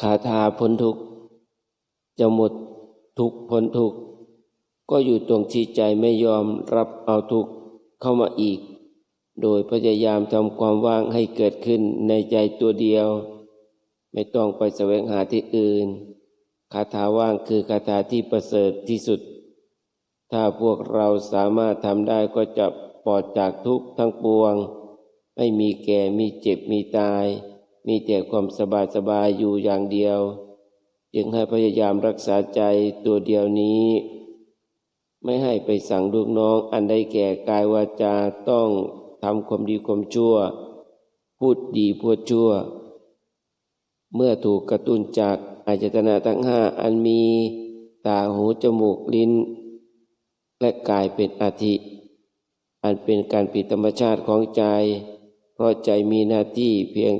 คาถาพ้นทุกข์จะหมดทุกข์พ้นทุกข์ก็อยู่ตรงที่ใจไม่ยอมรับเอาทุกข์เข้ามาอีก โดยพยายามทำความว่างให้เกิดขึ้นในใจตัวเดียว ไม่ต้องไปแสวงหาที่อื่น คาถาว่างคือคาถาที่ประเสริฐที่สุด ถ้าพวกเราสามารถทำได้ก็จะปลอดจากทุกข์ทั้งปวง ไม่มีแก่มีเจ็บมีตาย มีแต่ความสบายสบายอยู่อย่างเดียว จึงให้พยายามรักษาใจตัวเดียวนี้ ไม่ให้ไปสั่งลูกน้องอันใดแก่กายวาจาต้องทำความดีความชั่ว พูดดีพูดชั่ว เมื่อถูกกระตุ้นจากอายตนะทั้งห้าอันมีตาหูจมูกลิ้น และกายเป็นอาทิ อันเป็นการผิดธรรมชาติของใจ เพราะใจมีหน้าที่เพียง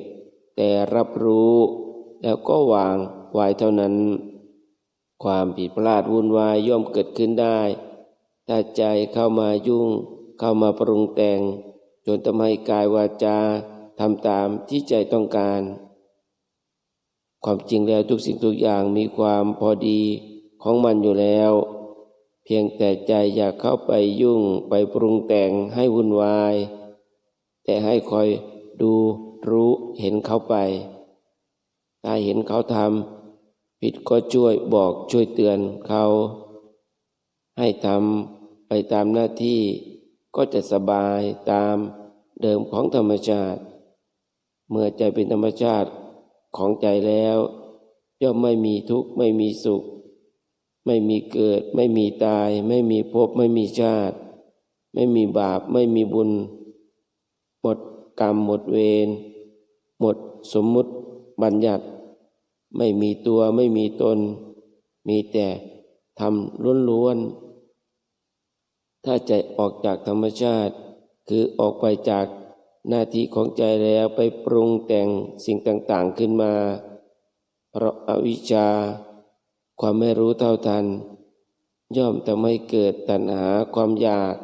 แต่รับรู้แล้วก็วางไว้เท่านั้น ความผิดพลาดวุ่นวายย่อมเกิดขึ้นได้ถ้าใจเข้ามายุ่ง เข้ามาปรุงแต่ง จนทำให้กายวาจาทำตามที่ใจต้องการ ความจริงแล้วทุกสิ่งทุกอย่างมีความพอดีของมันอยู่แล้ว เพียงแต่ใจอยากเข้าไปยุ่งไปปรุงแต่งให้วุ่นวาย แต่ให้คอยดู เห็นเขาไปถ้าเห็นเขาทำผิดก็ช่วยบอกช่วยเตือนเขา ให้ทำไปตามหน้าที่ก็จะสบายตามเดิมของธรรมชาติ เมื่อใจเป็นธรรมชาติของใจแล้ว ย่อมไม่มีทุกข์ไม่มีสุข ไม่มีเกิด ไม่มีตาย ไม่มีภพไม่มีชาติ ไม่มีบาปไม่มีบุญ หมดกรรมหมดเวร หมดสมมุติบัญญัติ ไม่มีตัวไม่มีตน มีแต่ทำล้วนๆ ถ้าใจออกจากธรรมชาติ คือออกไปจากหน้าที่ของใจแล้วไปปรุงแต่งสิ่งต่างๆขึ้นมา เพราะอาวิชชา ความไม่รู้เท่าทัน ย่อมทำให้เกิดตัณหาความอยาก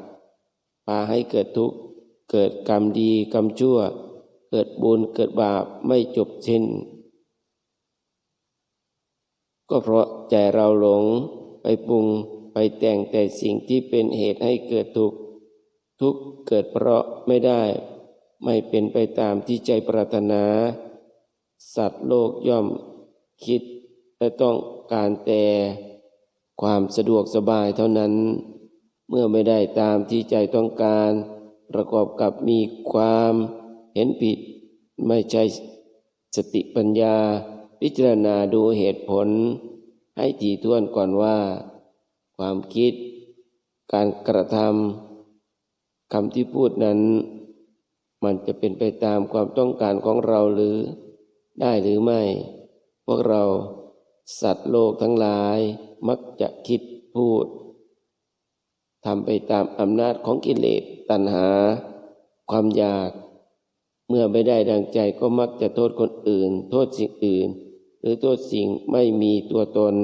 พาให้เกิดทุกข์ เกิดกรรมดีกรรมชั่ว เกิดบุญเกิดบาปไม่จบสิ้น ก็เพราะใจเราหลงไปปรุงไปแต่งแต่สิ่งที่เป็นเหตุให้เกิดทุกข์ทุกข์เกิดเพราะไม่ได้ ไม่เป็นไปตามที่ใจปรารถนา สัตว์โลกย่อมคิดและต้องการแต่ความสะดวกสบายเท่านั้น เมื่อไม่ได้ตามที่ใจต้องการ ประกอบกับมีความ เห็นผิดไม่ใช่สติปัญญา พิจารณาดูเหตุผล ให้ถี่ถ้วนก่อนว่า ความคิด การกระทำคำที่พูดนั้น มันจะเป็นไปตามความต้องการของเราหรือ ได้หรือไม่ พวกเราสัตว์โลกทั้งหลายมักจะคิดพูดทำไปตามอำนาจของกิเลสตัณหา ความอยาก เมื่อไม่ได้ดังใจก็มักจะโทษคนอื่น โทษสิ่งอื่น หรือโทษสิ่งไม่มีตัวตน